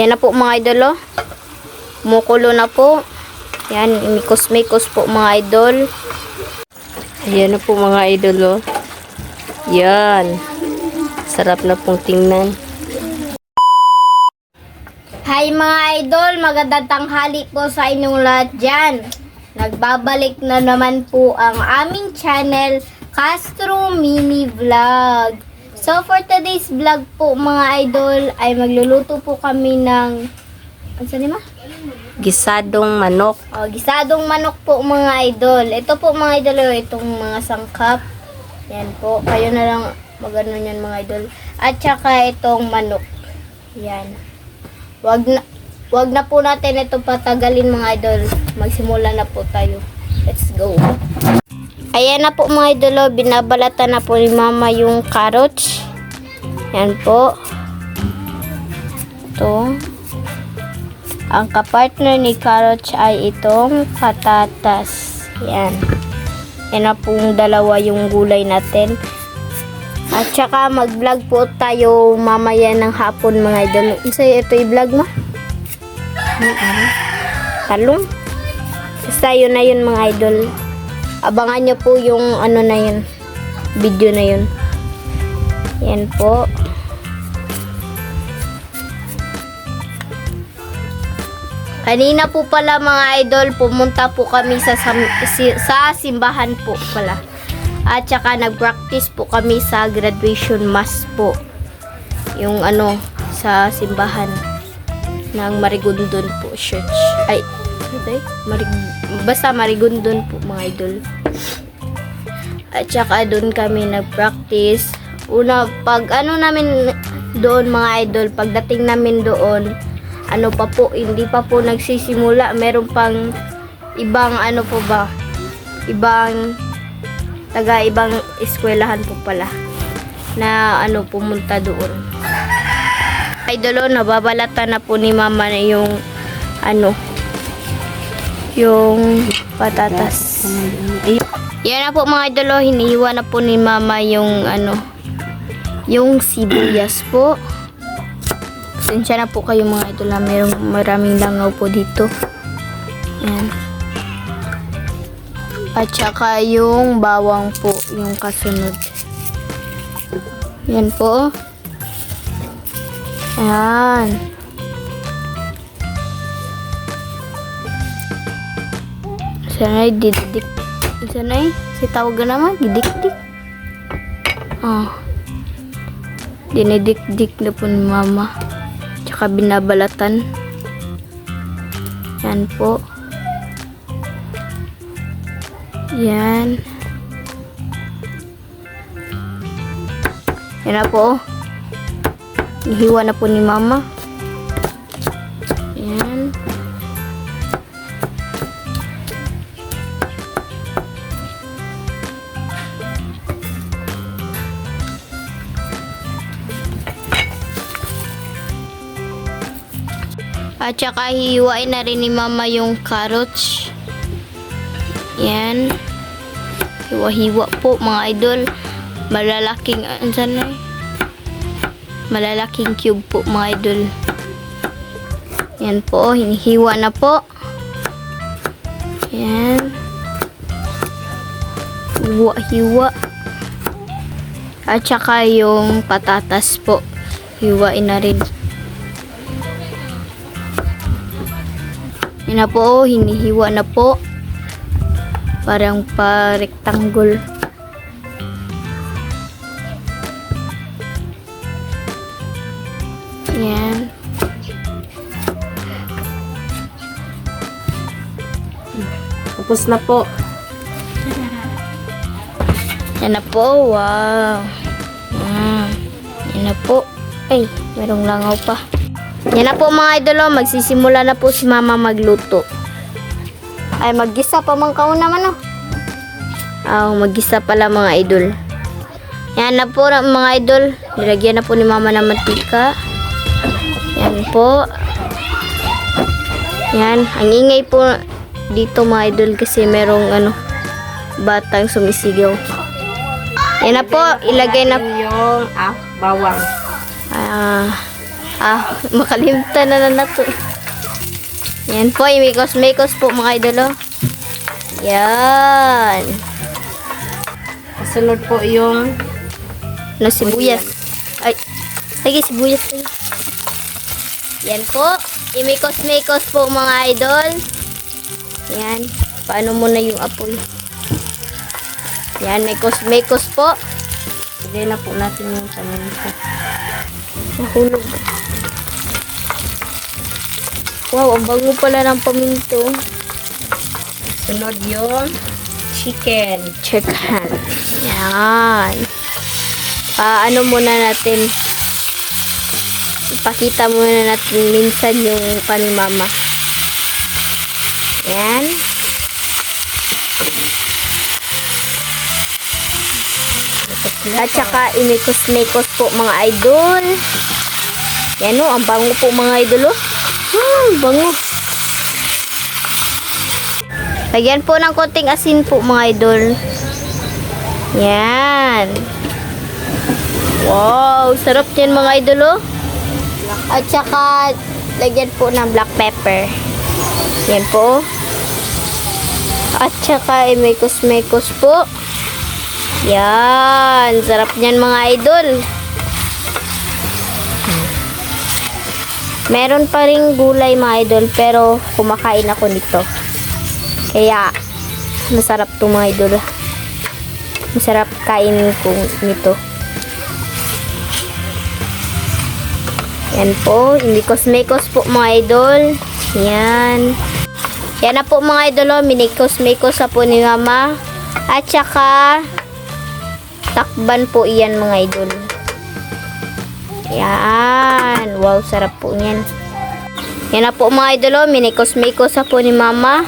Yan na po mga idol oh. Kumukulo na po. Yan, imikos-mikos po mga idol. Yan na po mga idol oh. Yan. Sarap na pong tingnan. Hi mga idol, magandang tanghali po sa inyong lahat dyan. Nagbabalik na naman po ang aming channel, Castro Mini Vlog. So for today's vlog po mga idol, ay magluluto po kami ng, ano sa ma? Gisadong manok. Oh, gisadong manok po mga idol. Ito po mga idol, oh, itong mga sangkap. Yan po, kayo na lang magano yan mga idol. At saka itong manok. Yan. Wag na wag na po natin ito patagalin mga idol. Magsimula na po tayo. Let's go. Ayan na po mga idol, oh. binabalatan na po ni mama yung carrots. Yan po. Ito. Ang kapartner ni carrots ay itong patatas. Yan. Yan na pong dalawa yung gulay natin. At saka mag-vlog po tayo mamaya ng hapon mga idol. Isa ito i-vlog mo? Talong? Basta yun na yun mga idol. Abangan nyo po yung ano na yun. Video na yun. Yan po. Kanina po pala mga idol, pumunta po kami sa, sa simbahan po pala. At saka nag-practice po kami sa graduation mass po. Yung ano, sa simbahan ng Marigondon po church. Ay, ano ba eh? Marig basta Marigondon po mga idol. At saka doon kami nag-practice. Una, pag ano namin doon mga idol, pagdating namin doon, ano pa po, hindi pa po nagsisimula. Meron pang ibang ano po ba, ibang taga ibang eskwelahan po pala na ano pumunta doon. Idolo, nababalatan na po ni mama yung ano yung patatas. Yan na po mga idolo, hinihiwa na po ni mama yung ano yung sibuyas po. Pasensya na po kayo mga idol na merong maraming langaw po dito. Yan. At saka yung bawang po, yung kasunod. Yan po. Ayan. Sanay, didik. Sanay, si tawag naman, didikdik. Oh. Dinidikdik na po ni mama. Tsaka binabalatan. Yan po. Yan. Yan na po. Hiwa na po ni mama. At saka hihiwain na rin ni mama yung carrots. Yan. Hiwa-hiwa po mga idol. Malalaking, ano sana eh? Malalaking cube po mga idol. Yan po, hinihiwa na po. Yan. Hiwa-hiwa. At saka yung patatas po. Hiwain na rin. Yan na po, hinihiwa na po. Parang pa-rectangle. Yan. Tapos na po. Yan na po, wow. Yan na po. Ay, merong langaw pa. Yan na po mga idolo, magsisimula na po si mama magluto. Ay, maggisa pa man kauna man oh. Ah, maggisa pala mga idol. Yan na po mga idol. Nilagyan na po ni mama ng mantika. Yan po. Yan, ang ingay po dito mga idol kasi merong ano, batang sumisigaw. Yan na po, ilagay na Yung ah, bawang. Ah, Ah, makalimtan na na nato. Yan po, imikos-mikos po mga idolo. Yan. Kasunod po yung No, sibuyas. Ay, sige, sibuyas. Sige. Yan po. Imikos-mikos po mga idol. Yan. Paano muna yung apoy? Yan, mikos-mikos po. Lagay na po natin yung paminta. Nahulog. Wow, ang bango pala ng paminto. Sunod yung chicken. Check hand. Yan. Ah, ano muna natin? Ipakita muna natin minsan yung panimama. Yan. At saka imikos-mikos po mga idol. Yan o, ang bango po mga idol o. Ah, ang bango. Lagyan po ng konting asin po mga idol. Yan. Wow, sarap yan mga idol oh. At saka, lagyan po ng black pepper. Yan po. oh. At saka, imekos-mekos po. Yan. Sarap niyan mga idol. Meron pa ring gulay mga idol, pero kumakain ako nito. Kaya, masarap to mga idol. Masarap kainin ko nito. Yan po, imikos-mekos po mga idol. Yan. Yan na po mga idol, oh. minikos-mekos sa po ni mama. At saka, takban po iyan mga idol. Yan. Wow, sarap po niyan. Yan na po mga idol, oh. minikos-mekos sa po ni mama.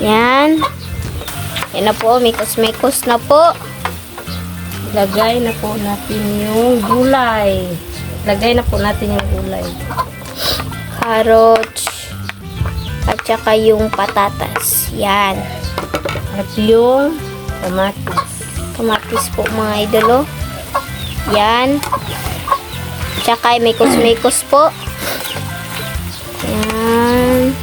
Yan. Yan na po, mikos-mikos na po. Lagay na po natin yung gulay. Lagay na po natin yung gulay. Carrots. At saka yung patatas. Yan. At yung kamatis. Kamatis po mga idolo. Yan. Tsaka mikos-mikos po. Yan.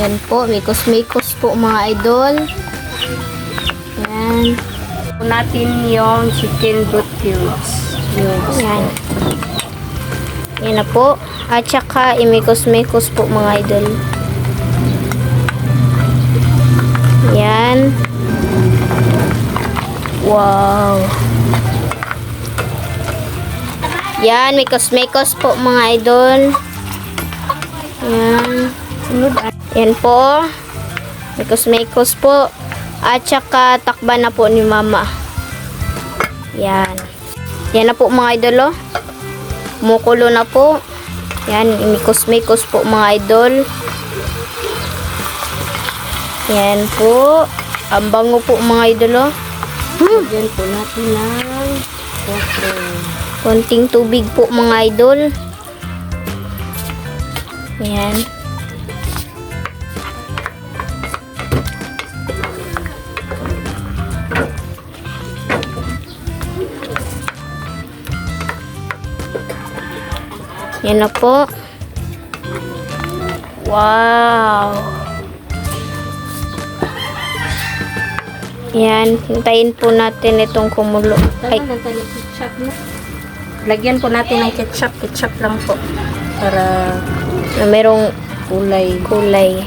Yan po, mikos-mikos po mga idol. Yan. Natin yung chicken cubes. Cubes. Yan. Yan na po. At saka imikos-mikos po mga idol. Yan. Wow. Yan, mikos-mikos po mga idol. Yan. Yan po. Mikos-mikos po. At saka takban na po ni mama. Yan. Yan na po mga idol oh. Kumukulo na po. Yan, imikos-mikos po mga idol. Yan po. Ang bango po mga idol oh. lagyan po natin ng. Konting tubig po mga idol. Yan. Yan na po. Wow. Yan, hintayin po natin itong kumulo. Ay, lagyan po natin ng ketchup. Ketchup lang po. Para na merong kulay. kulay.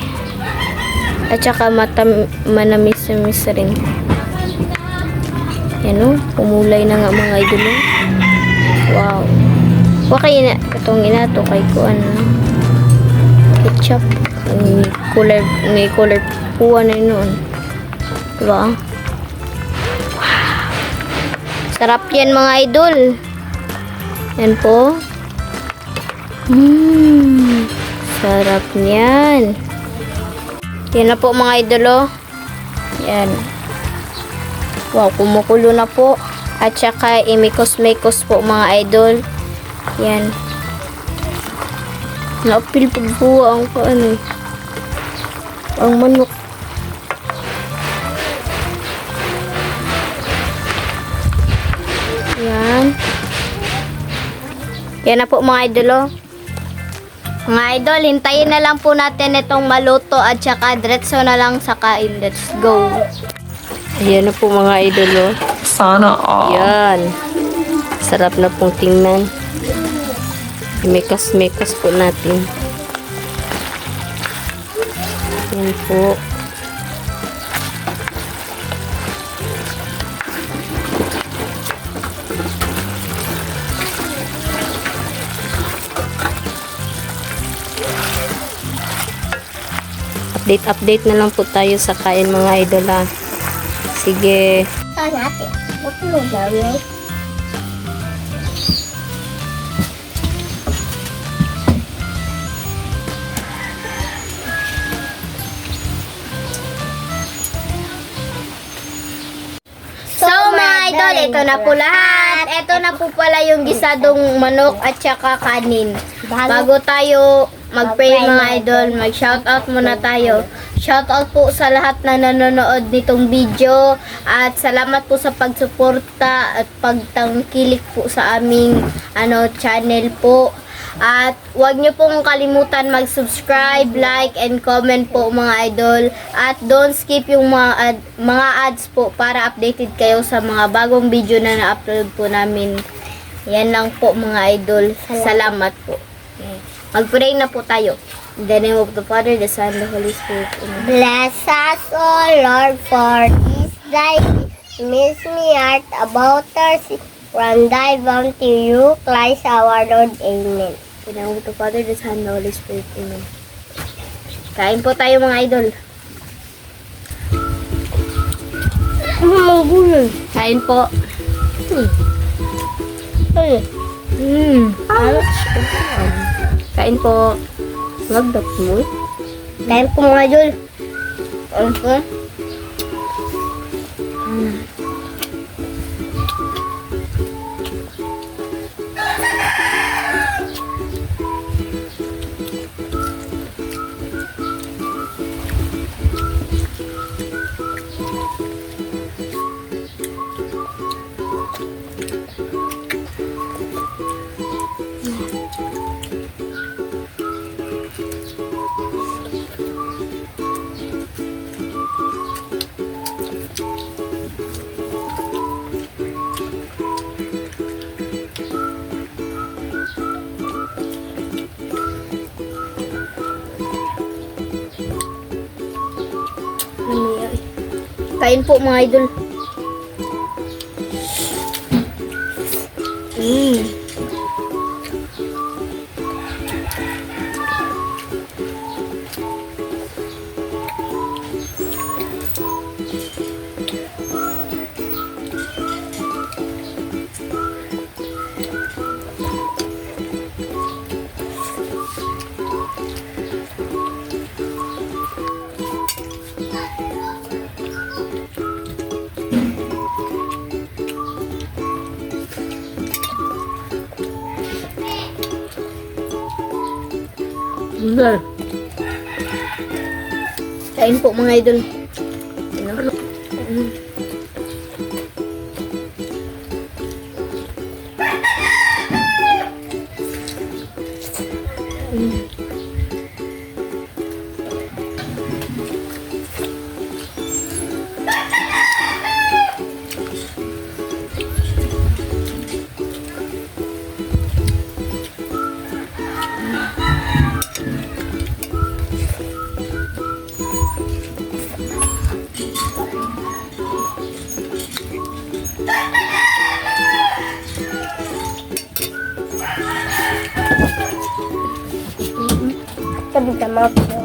At saka matam manamis-namis rin. Yan o, kumulay na nga mga idol. oh. Wow. Wakay na, katong ina to kay ko ano. Ketchup. May color, may color puwa na noon. Diba? Wow. Sarap yan mga idol. Yan po. Mmm. Sarap niyan. Yan na po mga idolo. Yan. Wow, kumukulo na po. At saka imikos-mikos po mga idol. Yan. Napil pagbuwa ang paano. Eh. Ang manok. Yan. Yan na po mga idol oh. Mga idol, hintayin na lang po natin itong maluto at saka diretso na lang sa kain. Let's go. Ayan na po mga idol oh. Sana all. Yan. Sarap na pong tingnan. Mekas-mekas po natin. Yan po. Update update na lang po tayo sa kain mga idol ah. Sige. Ito natin. Huwag mo ito na po lahat. Ito na po pala yung gisadong manok at saka kanin. Bago tayo mag-pray mga idol, mag-shoutout muna tayo. Shoutout po sa lahat na nanonood nitong video at salamat po sa pagsuporta at pagtangkilik po sa aming ano channel po. At huwag niyo pong kalimutan mag-subscribe, like, and comment po mga idol. At don't skip yung mga, ad- mga ads po para updated kayo sa mga bagong video na na-upload po namin. Yan lang po mga idol. Salamat po. Mag-pray na po tayo. In the name of the Father, the Son, the Holy Spirit. Amen. Bless us, O Lord, for this thy miss me art about us from thy bounty you, Christ our Lord. Amen. In the name of the Father, the Son, the Holy Spirit. Amen. Kain po tayo mga idol. Kain po. Mm. Kain po. Lagdat mo. Kain po mga idol. Ano po? Kain po mga idol. Mm. Gulay. Kain po mga idol. Ano? Sabi ka mga po. Oh.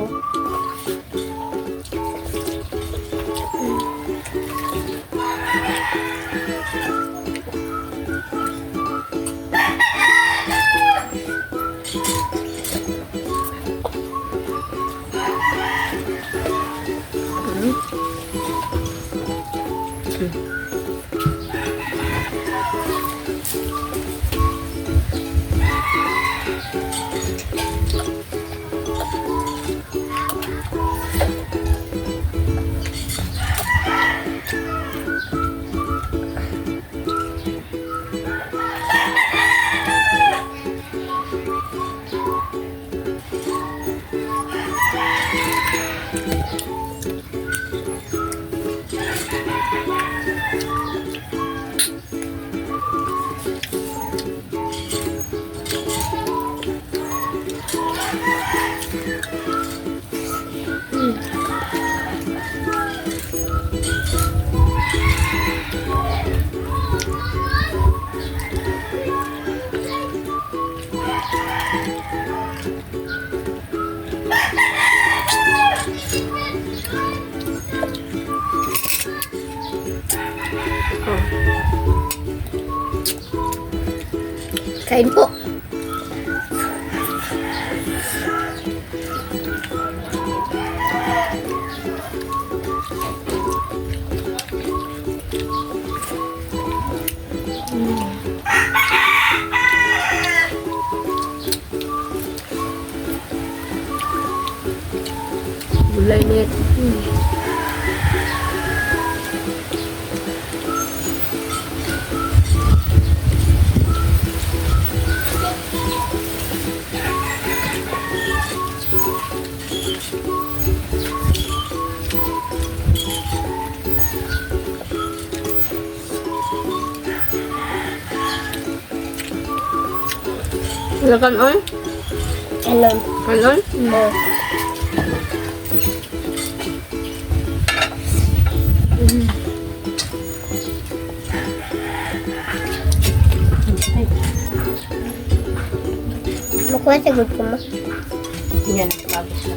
Kain po. Gulay net. Wala kan on? Ano? Kanon? Oh. Makuha sagot ko mo. Yan, tapos na.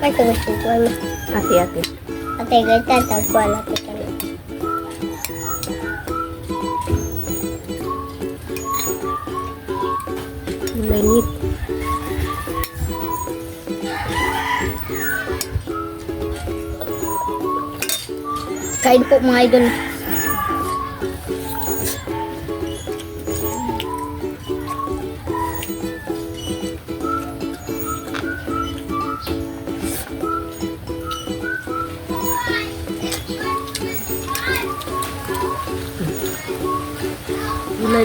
Ay, sagot ko ko mo. Ate, ate. Ate, ganyan, tagpuan natin kami. Gulay net. Kain po mga idol. Gulay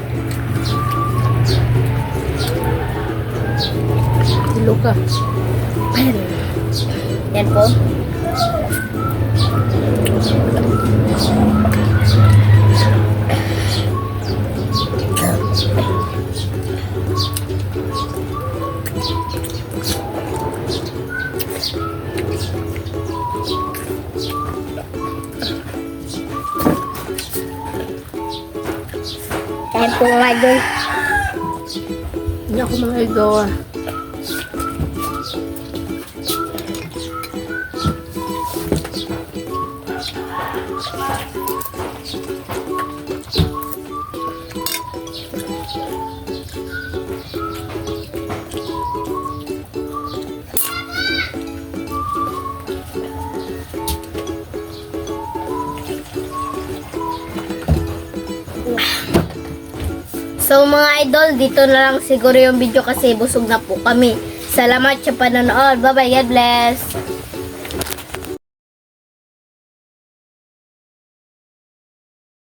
ka. Yan po. Kain po mga idol. Hindi ako mga igawa. So mga idol, dito na lang siguro yung video kasi busog na po kami. Salamat sa panonood. Bye bye. God bless.